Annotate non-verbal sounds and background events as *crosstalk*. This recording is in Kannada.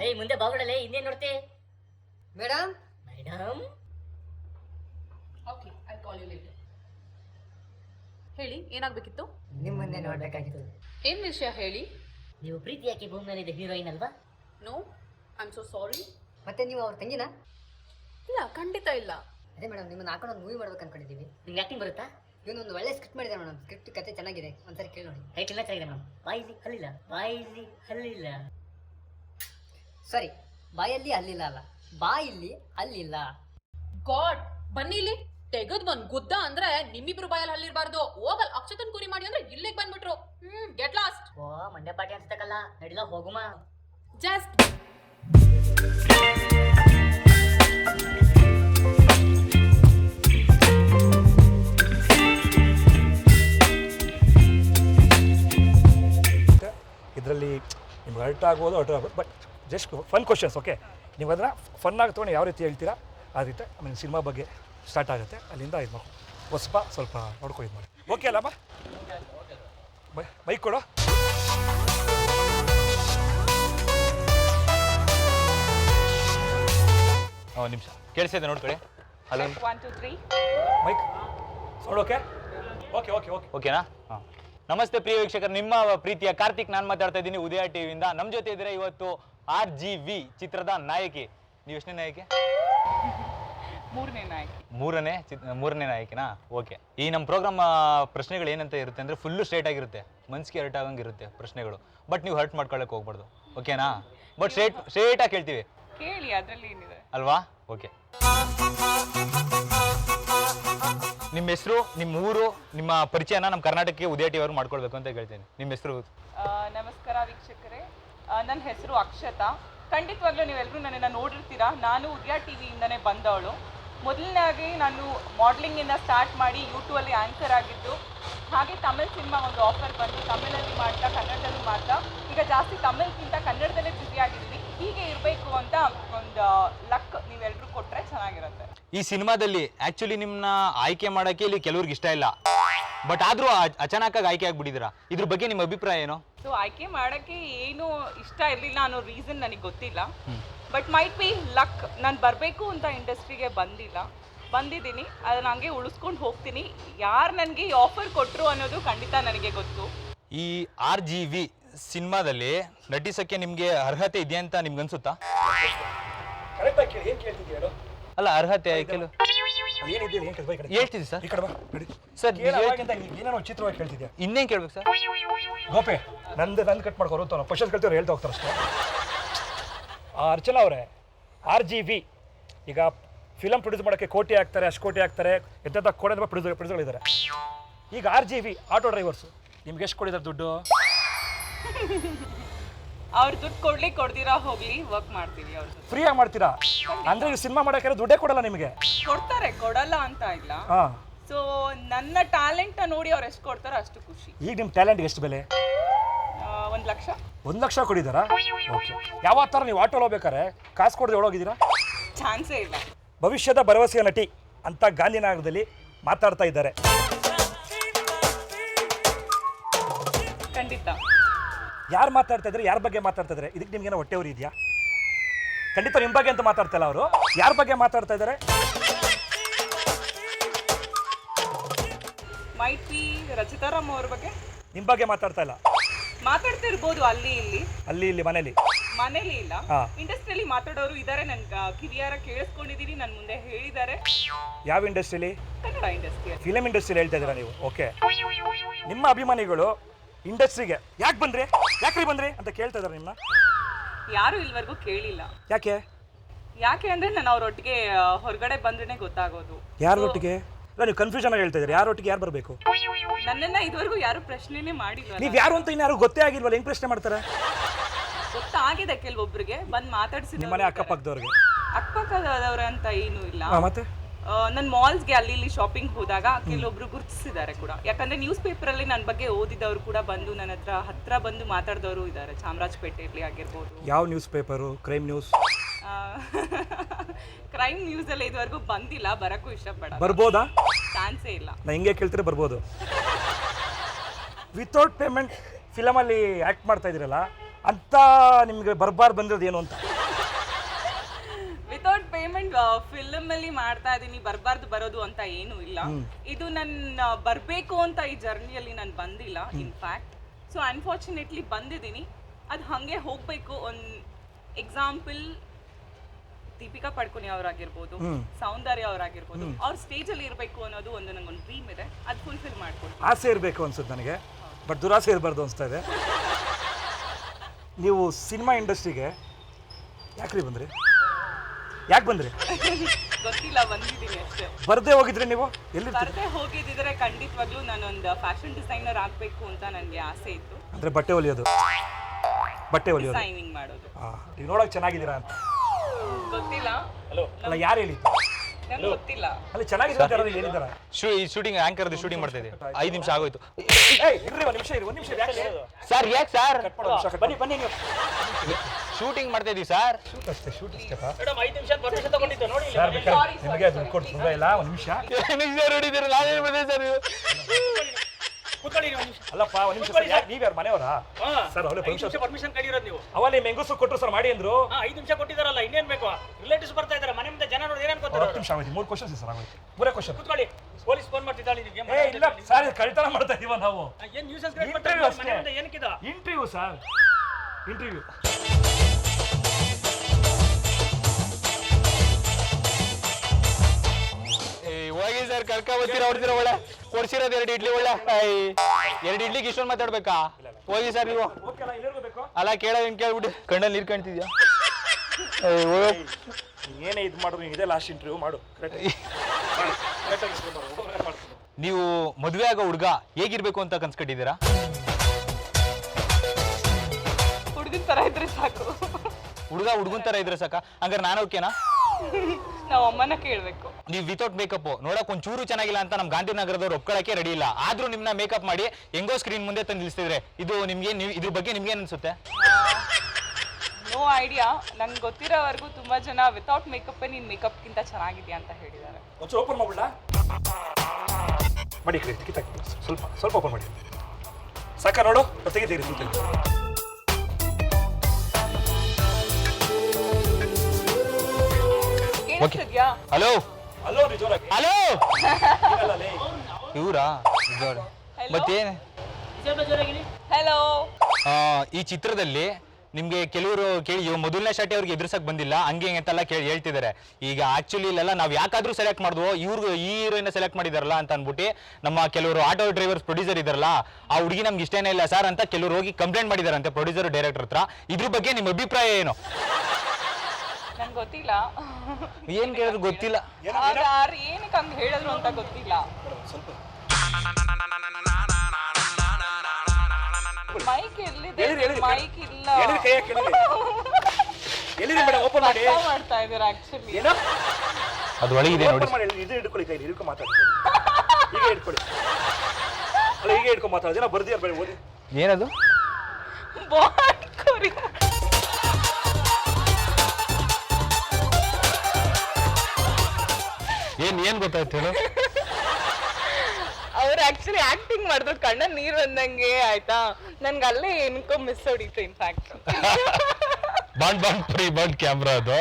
ಏಯ್ ಮುಂದೆ ಬಾಗುಡಲೆ ಇನ್ನೇನ್ ನೋಡ್ತೆ madam madam okay I call you later ಹೇಳಿ ಏನಾಗಬೇಕಿತ್ತು? ನಿಮ್ಮನ್ನೇ ನೋಡಬೇಕಾಗಿತ್ತು. ಏನು ವಿಷಯ ಹೇಳಿ? ನೀವು ಪ್ರೀತಿ ಯಾಕೆ ಭೂಮಿ ಮೇಲಿದೆ ಹೀರೋಯಿನ್ ಅಲ್ವಾ? No I am so sorry ಮತ್ತೆ ನೀವು ಅವ್ರ ತಂಗಿನ? ಇಲ್ಲ ಖಂಡಿತ ಇಲ್ಲ. ಅದೇ ಮೇಡಮ್ ನಿಮ್ಮನ್ನ ಹಾಕೊಂಡು ಒಂದು ಮೂವಿ ಮಾಡ್ಬೇಕು ಅನ್ಕೊಂಡಿದ್ದೀವಿ ನಿಮ್ಗೆ ಆಕ್ಟಿಂಗ್ ಬರುತ್ತಾ? ಇವನು ಒಂದು ಒಳ್ಳೆ ಸ್ಕ್ರಿಪ್ಟ್ ಮಾಡಿದ್ದಾರೆ ಮೇಡಮ್ ಸ್ಕ್ರಿಪ್ಟ್ ಕತೆ ಚೆನ್ನಾಗಿದೆ. ಒಂದ್ಸರಿ ಕೇಳಿ ನೋಡಿ. ಟೈಟಲ್ ಚೆನ್ನಾಗಿದೆ ಮೇಡಮ್ ಬಾಯಿಲಿ ಹಲ್ಲಿಲ್ಲ. ಬಾಯಿಲಿ ಹಲ್ಲಿಲ್ಲ. ಸರಿ ಬಾಯಲ್ಲಿ ಅಲ್ಲಿಲ್ಲ ಅಲ್ಲ. ಬಾಯಿಲ್ಲಿ ಅಲ್ಲಿಲ್ಲ ಗಾಡ್ ಬನ್ನಿ ಇಲ್ಲಿ. ತೆಗೆದ್ ಒಂದ್ ಗುದ್ದ ಅಂದ್ರೆ ನಿಮ್ಮಿಬ್ರು ಬಾಯಲ್ಲಿ ಹಲ್ಲಿರ್ಬಾರ್ದು. ಹೋಗಲ್ ಅಕ್ಷತನ್ ಕುರಿ ಮಾಡಿ ಅಂದ್ರೆ ಇಲ್ಲಿಗೆ ಬಂದ್ಬಿಟ್ರು. ಹ್ಮ್ ಗೆಟ್ ಲಾಸ್ಟ್ ಓ ಮಂಡ್ಯ ಪಾಟಿ ಅನ್ಸ್ತಕ್ಕಲ್ಲ ನಡಿಲ ಹೋಗುಮ? ಜಸ್ಟ್ ಇದರಲ್ಲಿ ನಿಮ್ಗೆ ಅಲ್ಟ್ ಆಗ್ಬೋದು ಅಲ್ಟ್ ಆಗ್ಬೋದು. But just fun questions okay ನೀವು ಅದನ್ನು ಫನ್ನಾಗಿ ತೊಗೊಂಡು ಯಾವ ರೀತಿ ಹೇಳ್ತೀರಾ? ಆ ರೀತಿ ಆಮೇಲೆ ಸಿನಿಮಾ ಬಗ್ಗೆ. ಸ್ಟಾರ್ಟ್ ಆಗುತ್ತೆ. ಅಲ್ಲಿಂದ ಇದು ಮಾಡಿ ಹೊಸಪ ಸ್ವಲ್ಪ ನೋಡ್ಕೊ ಇದು ಮಾಡಿ. ಓಕೆ ಅಲ್ಲಮ್ಮ ಮೈಕ್ ಬೈಕ್ ಕೊಡು ಒಂದು ನಿಮಿಷ. ಕೇಳಿಸಿದೆ ನೋಡ್ಕೊಳ್ಳಿ. Hello one two three mike. Sound okay okay okay okay ಓಕೆನಾ ಹಾಂ. ನಮಸ್ತೆ ಪ್ರಿಯ ವೀಕ್ಷಕರು ನಿಮ್ಮ ಪ್ರೀತಿಯ ಕಾರ್ತಿಕ್ ನಾನು ಮಾತಾಡ್ತಾ ಇದ್ದೀನಿ ಉದಯ ಟಿವಿಯಿಂದ. ನಮ್ಮ ಜೊತೆ ಇದ್ರೆ ಇವತ್ತು ಆರ್ ಜಿ ವಿ ಚಿತ್ರದ ನಾಯಕಿ. ನೀವು ಎಷ್ಟನೇ ನಾಯಕಿ? ಮೂರನೇ ನಾಯಕ. ಮೂರನೇ ಚಿತ್ ಮೂರನೇ ನಾಯಕಿನಾ? ಓಕೆ. ಈ ನಮ್ಮ ಪ್ರೋಗ್ರಾಮ್ ಪ್ರಶ್ನೆಗಳು ಏನಂತ ಇರುತ್ತೆ ಅಂದ್ರೆ ಫುಲ್ಲು ಸ್ಟ್ರೇಟ್ ಆಗಿರುತ್ತೆ. ಮನ್ಸಿಗೆ ಹರ್ಟ್ ಆಗಂಗಿರುತ್ತೆ ಪ್ರಶ್ನೆಗಳು. ಬಟ್ ನೀವು ಹರ್ಟ್ ಮಾಡ್ಕೊಳ್ಳೋಕೆ ಹೋಗ್ಬಾರ್ದು. ಓಕೆನಾ? ಬಟ್ ಸ್ಟ್ರೇಟ್ ಆಗಿ ಕೇಳ್ತೀವಿ. ಕೇಳಿ ಅದರಲ್ಲಿ ಏನಿದೆ? ಅಲ್ವಾ? ಓಕೆ. ನಿಮ್ಮ ಹೆಸರು ನಿಮ್ಮ ಊರು ನಿಮ್ಮ ಪರಿಚಯನ ನಮ್ಮ ಕರ್ನಾಟಕಕ್ಕೆ ಉದಯ ಟಿ ಅವರು ಮಾಡ್ಕೊಳ್ಬೇಕು ಅಂತ ಹೇಳ್ತೀನಿ ನಿಮ್ಮ ಹೆಸರು? ಆ, ನಮಸ್ಕಾರ ವೀಕ್ಷಕರೇ. ನನ್ನ ಹೆಸರು ಅಕ್ಷತಾ. ಖಂಡಿತವಾಗ್ಲೂ ನೀವೆಲ್ಲರೂ ನನ್ನನ್ನು ನೋಡಿರ್ತೀರಾ? ನಾನು ಉದಯ ಟಿ ವಿಯಿಂದನೇ ಬಂದವಳು. ಮೊದಲನೇದಾಗಿ ನಾನು ಮಾಡಲಿಂಗಿಂದ ಸ್ಟಾರ್ಟ್ ಮಾಡಿ ಯೂಟ್ಯೂಬಲ್ಲಿ ಆ್ಯಂಕರ್ ಆಗಿದ್ದು ಹಾಗೆ ತಮಿಳ್ ಸಿನಿಮಾ ಒಂದು ಆಫರ್ ಬಂದು ತಮಿಳಲ್ಲಿ ಮಾಡ್ತಾ ಕನ್ನಡದಲ್ಲೂ ಮಾಡ್ತಾ ಈಗ ಜಾಸ್ತಿ ತಮಿಳ್ಗಿಂತ ಕನ್ನಡದಲ್ಲೇ ಬ್ಯುಸಿ ಆಗಿದ್ದೀನಿ ಹೀಗೆ ಇರಬೇಕು ಅಂತ ಒಂದು ಲಕ್ ನೀವೆಲ್ಲರೂ ಕೊಟ್ಟರೆ ಚೆನ್ನಾಗಿರುತ್ತೆ. ಈ ಸಿನಿಮಾದಲ್ಲಿ ಆ್ಯಕ್ಚುಲಿ ನಿಮ್ಮನ್ನ ಆಯ್ಕೆ ಮಾಡೋಕ್ಕೆ ಇಲ್ಲಿ ಕೆಲವ್ರಿಗೆ ಇಷ್ಟ ಇಲ್ಲ. ಬಟ್ ಆದರೂ ಅಚಾನಕ್ಕಾಗಿ ಆಯ್ಕೆ ಆಗ್ಬಿಟ್ಟಿದ್ದೀರಾ? ಇದ್ರ ಬಗ್ಗೆ ನಿಮ್ಮ ಅಭಿಪ್ರಾಯ ಏನು? ಸೊ ಆಯ್ಕೆ ಮಾಡೋಕ್ಕೆ ಏನು ಇಷ್ಟ ಇರಲಿಲ್ಲ ಅನ್ನೋ ರೀಸನ್ ನನಗೆ ಗೊತ್ತಿಲ್ಲ. ಬಟ್ ಮೈಟ್ ಬಿ ಲಕ್ ನಾನು ಬರಬೇಕು ಅಂತ ಇಂಡಸ್ಟ್ರಿಗೆ ಬಂದಿಲ್ಲ. ಬಂದಿದ್ದೀನಿ ಅದನ್ನ ಹಂಗೆ ಉಳಿಸ್ಕೊಂಡು ಹೋಗ್ತೀನಿ. ಯಾರು ನನಗೆ ಈ ಆಫರ್ ಕೊಟ್ಟರು ಅನ್ನೋದು ಖಂಡಿತ ನನಗೆ ಗೊತ್ತು. ಈ ಆರ್ ಜಿ ವಿ ಸಿನಿಮಾದಲ್ಲಿ ನಟಿಸೋಕ್ಕೆ ನಿಮಗೆ ಅರ್ಹತೆ ಇದೆಯಾ ಅಂತ ನಿಮ್ಗೆ ಅನ್ಸುತ್ತಾ? ಕರೆಕ್ಟಾಗಿ ಕೇಳಿ ಏನು ಕೇಳ್ತಿದ್ದೀಯ ಹೇಳು? ಅಲ್ಲ ಅರ್ಹತೆ ಕೆಲವು ಏನಿದ್ದೀರಿ ಏನು ಕೇಳಿ ಹೇಳ್ತಿದ್ದೆ ಸರ್? ಈ ಕಡೆ ಬಾ ನಡಿ. ಸರ್ ಕೇಳು, ಅವಾಗಿಂದ ನೀನ್ ಏನೇನೋ ಚಿತ್ರವಾಗಿ ಕೇಳ್ತಿದ್ಯಾ ಇನ್ನೇನು ಕೇಳ್ಬೇಕು ಸರ್? ಗೋಪೆ ನಂದು ನಂದು ಕಟ್ ಮಾಡ್ಕೊಂಡು ಹೇಳ್ತಾ ಹೋಗ್ತಾರೆ ಅಷ್ಟೇ. ಆ, ಅರ್ಚನಾ ಅವರೇ ಆರ್ ಜಿ ವಿ ಈಗ ಫಿಲಮ್ ಪ್ರೊಡ್ಯೂಸ್ ಮಾಡೋಕ್ಕೆ ಕೋಟಿ ಹಾಕ್ತಾರೆ ಅಷ್ಟು ಕೋಟಿ ಹಾಕ್ತಾರೆ ಎಂಥ ಕೋಟಿ ಪ್ರೊಡ್ಯೂಸರ್ ಪ್ರೊಡ್ಯೂಸರ್ಗಳಿದ್ದಾರೆ ಈಗ R G V auto drivers ನಿಮ್ಗೆ ಎಷ್ಟು ಕೊಡಿದ್ದಾರೆ ದುಡ್ಡು? ಅವ್ರು ದುಡ್ಡು ಕೊಡ್ಲಿ ಕೊಡ್ದಿರಾ ಹೋಗ್ಲಿ ವರ್ಕ್ ಮಾಡ್ತೀವಿ ಅವ್ರು ಫ್ರೀ ಆಗಿ ಮಾಡ್ತೀರಾ? ಅಂದ್ರೆ ನೀವು ಸಿನಿಮಾ ಮಾಡೋಕ್ಕೆ ದುಡ್ಡೇ ಕೊಡಲ್ಲ ನಿಮಗೆ? ಕೊಡ್ತಾರೆ ಕೊಡಲ್ಲ ಅಂತ ಇಲ್ಲ. ಹಾಂ. ಸೊ ನನ್ನ ಟ್ಯಾಲೆಂಟ್ ನೋಡಿ ಅವ್ರು ಎಷ್ಟು ಕೊಡ್ತಾರೋ ಅಷ್ಟು ಖುಷಿ. ಈಗ ನಿಮ್ಮ ಟ್ಯಾಲೆಂಟ್ಗೆ ಎಷ್ಟು ಬೆಲೆ? ಒಂದು ಲಕ್ಷ. ಒಂದು ಲಕ್ಷ ಕೊಡಿದಾರ? ಓಕೆ ಯಾವ ಥರ ನೀವು ಆಟೋಲ್ ಹೋಗ್ಬೇಕಾರೆ ಕಾಸು ಕೊಡದೆ ಒಳಗೋಗಿದ್ದೀರಾ ಚಾನ್ಸೇ ಇಲ್ಲ. ಭವಿಷ್ಯದ ಭರವಸೆಯ ನಟಿ ಅಂತ ಗಾಂಧಿನಗರದಲ್ಲಿ ಮಾತಾಡ್ತಾ ಇದ್ದಾರೆ. ಖಂಡಿತ. ಯಾರು ಮಾತಾಡ್ತಾ ಇದ್ದಾರೆ? ಯಾರ ಬಗ್ಗೆ ಮಾತಾಡ್ತಾ ಇದ್ದಾರೆ? ಇದಕ್ಕೆ ನಿಮ್ಗೇನೋ ಹೊಟ್ಟೆ ಉರಿ ಇದೆಯಾ ಖಂಡಿತ ನಿಮ್ಮ ಬಗ್ಗೆ ಅಂತ ಮಾತಾಡ್ತಾ ಇಲ್ಲ ಅವರು. ಯಾರ ಬಗ್ಗೆ ಮಾತಾಡ್ತಾ ಇದ್ದಾರೆ? ಮೈಟ್ ಬಿ ರಚಿತಾರಾಮ್ ಅವ್ರ ಬಗ್ಗೆ? ನಿಮ್ಮ ಬಗ್ಗೆ ಮಾತಾಡ್ತಾ ಇಲ್ಲ. ಮಾತಾಡ್ತಿರ್ಬೋದು ಅಲ್ಲಿ ಇಲ್ಲಿ? ಅಲ್ಲಿ ಇಲ್ಲಿ ಮನೇಲಿ. ಮನೇಲಿ ಇಲ್ಲ? ಹಾ. ಇಂಡಸ್ಟ್ರಿಯಲ್ಲಿ ಮಾತಾಡೋರು ಇದ್ದಾರೆ ನನ್ ಕಿವಿಯಾರ ಕೇಳಿಸ್ಕೊಂಡಿದೀನಿ ನನ್ ಮುಂದೆ ಹೇಳಿದ್ದಾರೆ. ಯಾವ ಇಂಡಸ್ಟ್ರಿಲಿ? ಕನ್ನಡ ಇಂಡಸ್ಟ್ರಿಯಲ್ಲಿ ಫಿಲಮ್ ಇಂಡಸ್ಟ್ರಿಲಿ ಹೇಳ್ತಾ ಇದ್ದೀರಾ ನೀವು? ಓಕೆ. ನಿಮ್ಮ ಅಭಿಮಾನಿಗಳು ಇಂಡಸ್ಟ್ರಿಗೆ ಯಾಕೆ ಬಂದ್ರಿ? ಯಾಕ್ರಿ ಬಂದ್ರಿ ಅಂತ ಕೇಳ್ತಾ ಇದ್ದಾರೆ ನಿಮ್ಮ ಯಾರು ಇಲ್ವರೆಗೂ ಕೇಳಿಲ್ಲ. ಯಾಕೆ? ಯಾಕೆ ಅಂದ್ರೆ ನಾನು ಅವ್ರೊಟ್ಟಿಗೆ ಆ, ಹೊರಗಡೆ ಬಂದ್ರೆ ಗೊತ್ತಾಗೋದು. ಯಾರೊಟ್ಟಿಗೆ ಇಲ್ಲ ನೀವು ಕನ್ಫ್ಯೂಷನ್ ಆಗಿ ಹೇಳ್ತಾ ಇದ್ದೀರಿ. ಯಾರೊಟ್ಟಿಗೆ ಯಾರು ಬರಬೇಕು? ನನ್ನನ್ನ ಇದುವರೆಗೂ ಯಾರು ಪ್ರಶ್ನೆನೇ ಮಾಡಿಲ್ಲ ನೀವು ಯಾರು ಅಂತ ಇನ್ಯಾರು ಗೊತ್ತೇ ಆಗಿಲ್ವಲ್ಲ ಹೆಂಗ್ ಪ್ರಶ್ನೆ ಮಾಡ್ತಾರೆ? ಗೊತ್ತಾಗಿದೆ ಕೆಲವೊಬ್ರಿಗೆ ಬಂದ್ ಮಾತಾಡ್ಸಿದ ನಿಮ್ಮ ಮನೆ ಅಕ್ಕಪಕ್ಕದವ್ರಿಗೆ ಅಕ್ಕಪಕ್ಕದವ್ರ ಅಂತ ಏನು ಇಲ್ಲ. ಹಾಂ ಮತ್ತೆ? ನನ್ನ ಮಾಲ್ಸ್ಗೆ ಅಲ್ಲಿ ಇಲ್ಲಿ ಶಾಪಿಂಗ್ ಹೋದಾಗ ಕೆಲವೊಬ್ರು ಗುರುತಿಸಿದ್ದಾರೆ ಕೂಡ. ಯಾಕಂದ್ರೆ ನ್ಯೂಸ್ ಪೇಪರಲ್ಲಿ ನನ್ನ ಬಗ್ಗೆ ಓದಿದವರು ಕೂಡ ಬಂದು ನನ್ನ ಹತ್ರ ಹತ್ರ ಬಂದು ಮಾತಾಡಿದವರು ಇದ್ದಾರೆ. ಚಾಮರಾಜಪೇಟೆಯಲ್ಲಿ ಆಗಿರ್ಬೋದು. ಯಾವ news paper crime news crime ನ್ಯೂಸಲ್ಲಿ *laughs* ಇದುವರೆಗೂ ಬಂದಿಲ್ಲ ಬರಕ್ಕೂ ಇಷ್ಟಪಡ ಬರ್ಬೋದಾ? ಚಾನ್ಸೇ ಇಲ್ಲ. ನಾ ಹಿಂಗೆ ಕೇಳ್ತಾರೆ ಬರ್ಬೋದು. ವಿತೌಟ್ ಪೇಮೆಂಟ್ ಫಿಲಮಲ್ಲಿ ಆ್ಯಕ್ಟ್ ಮಾಡ್ತಾ ಇದ್ದೀರಲ್ಲ ಅಂತ ನಿಮಗೆ ಬರ್ಬಾರ್ ಬಂದಿರೋದು ಏನು ಅಂತ? ವಿತೌಟ್ ಪೇಮೆಂಟ್ ಫಿಲಮ್ ಅಲ್ಲಿ ಮಾಡ್ತಾ ಇದೀನಿ ಬರಬಾರ್ದು ಬರೋದು ಅಂತ ಏನು ಇಲ್ಲ. ಇದು ನನ್ನ ಬರಬೇಕು ಅಂತ ಈ ಜರ್ನಿಯಲ್ಲಿ ನಾನು ಬಂದಿಲ್ಲ ಇನ್ಫ್ಯಾಕ್ಟ್ ಸೊ ಅನ್ಫಾರ್ಚುನೇಟ್ಲಿ ಬಂದಿದ್ದೀನಿ. ಅದು ಹಾಗೆ ಹೋಗಬೇಕು. ಒಂದು ಎಕ್ಸಾಂಪಲ್ ದೀಪಿಕಾ ಪಡ್ಕೊನಿ ಅವರಾಗಿರ್ಬೋದು ಸೌಂದರ್ಯ ಅವರಾಗಿರ್ಬೋದು ಅವ್ರ ಸ್ಟೇಜಲ್ಲಿ ಇರಬೇಕು ಅನ್ನೋದು ಒಂದು ನಂಗೊಂದು ಡ್ರೀಮ್ ಇದೆ ಅದು ಫುಲ್ಫಿಲ್ ಮಾಡ್ಕೊಡ್ತೀನಿ. ಆಸೆ ಇರಬೇಕು ಅನ್ಸುತ್ತೆ ನನಗೆ. ಬಟ್ ದುರಾಸೆ ಇರಬಾರ್ದು ಅನ್ಸ್ತಾ ಇದೆ. ನೀವು ಸಿನಿಮಾ ಇಂಡಸ್ಟ್ರಿಗೆ ಯಾಕ್ರಿ ಬಂದ್ರಿ? ಯಾಕೆ ಬಂದ್ರಿ? ಗೊತ್ತಿಲ್ಲ ಬಂದಿದ್ದೀನಿ ಅಷ್ಟೇ. ಬರ್ದೇ ಹೋಗಿದ್ರಿ ನೀವು? ಎಲ್ಲಿ ಬರ್ದೇ ಹೋಗಿದ್ದಿದ್ರೆ ಖಂಡಿತವಾಗ್ಲೂ ನಾನೊಂದು ಫ್ಯಾಷನ್ ಡಿಸೈನರ್ ಆಗಬೇಕು ಅಂತ ನನಗೆ ಆಸೆ ಇತ್ತು. ಅಂದರೆ ಬಟ್ಟೆ ಹೊಲಿಯೋದು. ಬಟ್ಟೆ ಹೊಲಿಯೋದು. ಡಿಸೈನಿಂಗ್ ಮಾಡೋದು. ಈಗ ನೋಡೋಕೆ ಚೆನ್ನಾಗಿದ್ದೀರಾ ಅಂತ. ಗೊತ್ತಿಲ್ಲ. ಅಲ್ಲ ಯಾರು ಹೇಳಿದ್ದು? ನಂಗೆ ಗೊತ್ತಿಲ್ಲ. ಅಲ್ಲಿ ಚೆನ್ನಾಗಿದೆ ಅಂತ ಯಾರಾದ್ರು ಹೇಳಿದಾರ ಶೂ ಈ ಶೂಟಿಂಗ್ ಆಂಕರ್ ಶೂಟಿಂಗ್ ಮಾಡ್ತಾ ಇದ್ದೀವಿ ಐದು ನಿಮಿಷ ಆಗೋಯ್ತು. ಏಯ್ ಇರ್ರಿ ಒಂದು ನಿಮಿಷ ಇರಿ ಒಂದು ನಿಮಿಷ ಯಾಕೆ? ಸರ್ ಯಾಕೆ ಸರ್ ಬನ್ನಿ ಬನ್ನಿ ನೀವು. ಶೂಟಿಂಗ್ ಮಾಡ್ತಾ ಇದೀವಿ ಸರ್ ಶೂಟ್ ಅಷ್ಟೇ ಶೂಟ್ ಅಷ್ಟೇ ಮೇಡಮ್ ಐದು ನಿಮಿಷ ಪರ್ಮಿಷನ್ ತಗೊಂಡಿದ್ದೆ ನೋಡಿ ಸರ್ ನಿಮಗೆ ದುಡ್ಡು ಇಲ್ಲ ಒಂದು ನಿಮಿಷ. ನಿಮಿಷ ಹೊಡಿತೀರ? ನಾನೇನು ಬಂದೆ ಸರ್ ಕೂತ್ಕೊಳ್ಳಿ ನೀವು. ನಿಮಿಷ ಅಲ್ಲಪ್ಪ ಒಂದು ನಿಮಿಷ ಸರ್. ಯಾಕೆ ಮನೆಯವರಾ? ಸರ್ ಅವಳೆ ಪರ್ಮಿಷನ್ ನೀವು. ಅವಲ್ಲಿ ನಿಮ್ಮ ಹೆಂಗಸು ಕೊಟ್ಟರು ಸರ್ ಮಾಡಿ ಅಂದ್ರು? ಹಾ ಐದು ನಿಮಿಷ ಕೊಟ್ಟಿದಾರಲ್ಲ ಇನ್ನೇನ್ ಬೇಕು? ರಿಲೇಟಿವ್ಸ್ ಬರ್ತಾ ಇದಾರೆ ಮನೆ ಮುಂದೆ ಜನ ನೋಡಿ ಏನ್ ಹತ್ತು ಅನ್ಕೋತಾರೆ ನಿಮಿಷ ಆಗೋಯ್ತು ಮೂರು ಕ್ವಶನ್ಸ್ ಸರ್ ಆಗೋಯ್ತು. ಮೂರೇ ಕ್ವಶನ್ ಕೂತ್ಕೊಳ್ಳಿ. ಪೊಲೀಸ್ ಫೋನ್ ಮಾಡ್ತಿದ್ದಾಳೆ ನಿಮಗೆ ಏ ಇಲ್ಲ ಸರ್ ಕಳ್ತನ ಮಾಡ್ತಾ ಇದೀವ ನಾವು. ಏನ್ ನ್ಯೂಸೆನ್ಸ್ ಕ್ರಿಯೇಟ್ Interview ಮಾಡ್ತಾರೆ ಅಷ್ಟೇ. ಮನೆ ಮುಂದೆ ಏನಕ್ಕಿದ? Interview sir. ಇಂಟರ್ವ್ಯೂ ಕರ್ಕ ಬರ್ತೀರ ಹೊಡ್ತೀರ ಒಳ್ಳೆ? ಕೊಡ್ಸಿರೋದು ಎರಡು ಇಡ್ಲಿ ಒಳ್ಳೆ? ಎರಡು ಇಡ್ಲಿಗೆ ಇಷ್ಟೊಂದು ಮಾತಾಡ್ಬೇಕಾ? ಹೋಗಿ ಸರ್ ನೀವು. ಓಕೆ ಅಲ್ಲ ಕೇಳ ಅಲ್ಲ ಕೇಳೋ ಹಿಂಗೆ ಕೇಳ್ಬಿಟ್ಟು. ಕಣ್ಣಲ್ಲಿ ನೀರು ಕಾಣ್ತಿದ್ಯಾ? ಏನೇ ಇದು ಮಾಡಿದ್ರು ಇದೇ ಲಾಸ್ಟ್ ಇಂಟರ್ವ್ಯೂ ಮಾಡು. ಕರೆಕ್ಟ್ ನೀವು ಮದುವೆ ಆಗೋ ಹುಡ್ಗ ಹೇಗಿರ್ಬೇಕು ಅಂತ ಕನ್ಸ್ಕೊಂಡಿದ್ದೀರಾ ಹುಡುಗನ ತರ ಇದ್ರೆ ಸಾಕು. ಹುಡುಗ ಹುಡುಗನ್ ತರ ಇದ್ರೆ ಸಾಕ? ಹಂಗಾರೆ ನಾನು ಓಕೆನಾ ನಾವು ಅಮ್ಮನ ಕೇಳಬೇಕು. ನೀವು ವಿತೌಟ್ ಮೇಕಪ್ ನೋಡಕ್ ಒಂಚೂರು ಚೂರು ಚೆನ್ನಾಗಿಲ್ಲ ಅಂತ ನಮ್ ಗಾಂಧಿನಗರದವ್ರು ಒಪ್ಕೊಳಕ್ಕೆ ರೆಡಿ ಇಲ್ಲ. ಆದ್ರೂ ನಿಮ್ನ ಮೇಕಪ್ ಮಾಡಿ ಹೆಂಗೋ ಸ್ಕ್ರೀನ್ ಮುಂದೆ ತಂದು ನಿಲ್ಲಿಸ್ತಿದ್ರೆ ಇದು ನಿಮ್ಗೆ ನೀವು ಇದ್ರ ಬಗ್ಗೆ ನಿಮ್ಗೆ ಅನ್ಸುತ್ತೆ ನೋ ಐಡಿಯಾ ನಂಗೆ ಗೊತ್ತಿರೋವರೆಗೂ ತುಂಬಾ ಜನ ವಿತೌಟ್ ಮೇಕಪ್ ನೀನು ಮೇಕಪ್ಗಿಂತ ಚೆನ್ನಾಗಿದೆಯಾ ಅಂತ ಹೇಳಿದ್ದಾರೆ. ಒಂಚೂರು ಓಪನ್ ಮಾಡ್ಬಿಡ ಮಾಡಿ ಕಿತ್ತಾಕಿ ಸ್ವಲ್ಪ ಸ್ವಲ್ಪ ಓಪನ್ ಮಾಡಿ. ಸಾಕ ನೋಡು ತೆಗಿತೀರಿ ಕೇಳಿಸ್ತಿದ್ಯಾ ಹಲೋ ಹಲೋ ಇಲ್ಲ ಲೇ. ಇವ್ರಾ ಮತ್ತೇನ್? ಹಲೋ ಆ, ಈ ಚಿತ್ರದಲ್ಲಿ ನಿಮ್ಗೆ ಕೆಲವರು ಕೇಳಿ ಮೊದಲನೇ ಶಾಟಿ ಅವ್ರಿಗೆ ಎದುರ್ಸಕ್ ಬಂದಿಲ್ಲ ಹಂಗೆ ಹಿಂಗೆ ಅಂತೆಲ್ಲ ಕೇಳಿ ಹೇಳ್ತಿದ್ದಾರೆ. ಈಗ ಆಕ್ಚುಲಿ ಇಲ್ಲೆಲ್ಲ ನಾವು ಯಾಕಾದ್ರೂ ಸೆಲೆಕ್ಟ್ ಮಾಡಿದ್ವು ಇವ್ರಿಗೆ ಈ ಹೀರೋಯಿನ್ ಸೆಲೆಕ್ಟ್ ಮಾಡಿದಾರಲ್ಲ ಅಂತ ಅನ್ಬಿಟ್ಟು ನಮ್ಮ ಕೆಲವರು ಆಟೋ ಡ್ರೈವರ್ಸ್ ಪ್ರೊಡ್ಯೂಸರ್ ಇದಾರಲ್ಲ ಆ ಹುಡುಗಿ ನಮ್ಗೆ ಇಷ್ಟೇನೇ ಇಲ್ಲ ಸರ್ ಅಂತ ಕೆಲವರು ಹೋಗಿ ಕಂಪ್ಲೇಂಟ್ ಮಾಡಿದಾರಂತೆ ಪ್ರೊಡ್ಯೂಸರ್ ಡೈರೆಕ್ಟರ್ ಹತ್ರ. ಇದ್ರ ಬಗ್ಗೆ ನಿಮ್ಮ ಅಭಿಪ್ರಾಯ ಏನು? ನಂಗೆ ಗೊತ್ತಿಲ್ಲ. ಏನು ಕೇಳಿದ್ರು ಗೊತ್ತಿಲ್ಲ. ಅವ್ರು ಯಾರು ಏನಕ್ಕೆ ಹಂಗೆ ಹೇಳಿದ್ರು ಅಂತ ಗೊತ್ತಿಲ್ಲ. ಮೈಕ್ ಎಲ್ಲಿದೆ? ಹೇಳಿರಿ, ಹೇಳಿರಿ. ಮೈಕ್ ಇಲ್ಲ. ಎಲ್ಲಿದೆ ಕೈ ಹಾಕಿ ಎಲ್ಲಿದೆ? ಎಲ್ಲಿದೆ ಮೇಡಮ್ ಓಪನ್ ಮಾಡಿ? ಅರ್ಥ ಮಾಡ್ತಾ ಇದ್ದೀರಾ ಆಕ್ಚುಲಿ ಏನೋ? ಅದು ಒಳಗಿದೆ ನೋಡಿ. ಓಪನ್ ಮಾಡಿ ಇದು ಹಿಡ್ಕೊಳ್ಳಿ ಕೈ ಹಿಡ್ಕೊಂಡು ಮಾತಾಡಿ. ಈಗ ಹಿಡ್ಕೊಳ್ಳಿ. ಅಲ್ಲ ಈಗ ಹಿಡ್ಕೊಂಡು ಮಾತಾಡೋದು ಏನೋ ಬರ್ದಿ ಬೇಡ ಓದಿ. ಏನದು? ಬಾಟ್ ಕೊರಿ. ಏನ್ ಏನ್ ಗೊತ್ತಾಯ್ತು ಹೇಳು? ಅವ್ರು ಆಕ್ಚುಲಿ ಆಕ್ಟಿಂಗ್ ಮಾಡಿದ್ರು ಕಣ್ಣ ನೀರು ಬಂದಂಗೆ ಆಯ್ತಾ? ನನ್ಗೆ ಅಲ್ಲೇ ಏನಕ್ಕೋ ಮಿಸ್ ಹೊಡೀತು ಇನ್ಫ್ಯಾಕ್ಟ್ ಬಾಂಡ್ ಬಾಂಡ್ ಪ್ರೀ ಬಾಂಡ್ ಕ್ಯಾಮ್ರಾ ಅದು.